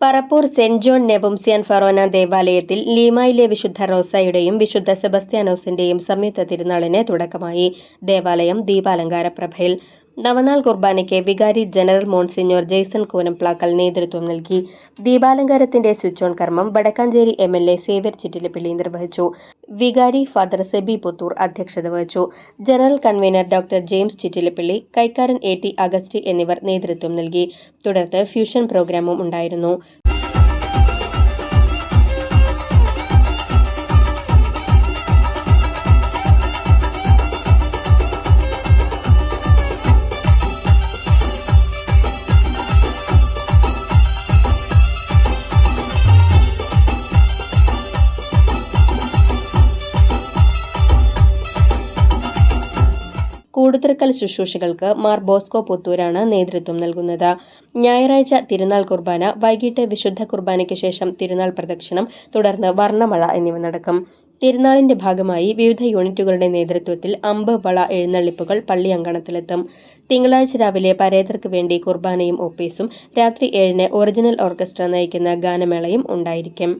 Parappur saint John നെബുംസിയാൻ ഫറോന ദേവാലയത്തിൽ ലീമായിലെ വിശുദ്ധ റോസയുടെയും വിശുദ്ധ സെബസ്ത്യാനോസിന്റെയും സംയുക്ത തിരുനാളിന് തുടക്കമായി ദേവാലയം ദീപാലങ്കാര പ്രഭയിൽ നവനാൾ കുർബാനയ്ക്ക് വികാരി ജനറൽ മോൺസിഞ്ഞോർ ജെയ്സൺ കൂനംപ്ലാക്കൽ നേതൃത്വം നൽകി. ദീപാലങ്കാരത്തിന്റെ സ്വിച്ച് ഓൺ കർമ്മം Vadakkanchery M L A Xavier Chittilappilly നിർവഹിച്ചു. വികാരി ഫാദർ സെബി പുത്തൂർ അധ്യക്ഷത വഹിച്ചു. General convener doctor James Chittilappilly കൈക്കാരൻ A T Augusty എന്നിവർ നേതൃത്വം നൽകി. തുടർന്ന് ഫ്യൂഷൻ പ്രോഗ്രാമും ഉണ്ടായിരുന്നു. കൂടുതർക്കൽ ശുശ്രൂഷകൾക്ക് മാർ ബോസ്കോ പുത്തൂരാണ് നേതൃത്വം നൽകുന്നത്. ഞായറാഴ്ച തിരുനാൾ കുർബാന വൈകിട്ട് വിശുദ്ധ കുർബാനയ്ക്ക് ശേഷം തിരുനാൾ പ്രദക്ഷിണം തുടർന്ന് വർണമഴ എന്നിവ നടക്കും. തിരുനാളിന്റെ ഭാഗമായി വിവിധ യൂണിറ്റുകളുടെ നേതൃത്വത്തിൽ അമ്പ് വള എഴുന്നള്ളിപ്പുകൾ പള്ളി അങ്കണത്തിലെത്തും. തിങ്കളാഴ്ച രാവിലെ പരേതർക്ക് വേണ്ടി കുർബാനയും ഒപ്പീസും രാത്രി ഏഴിന് ഒറിജിനൽ ഓർക്കസ്ട്ര നയിക്കുന്ന ഗാനമേളയും ഉണ്ടായിരിക്കും.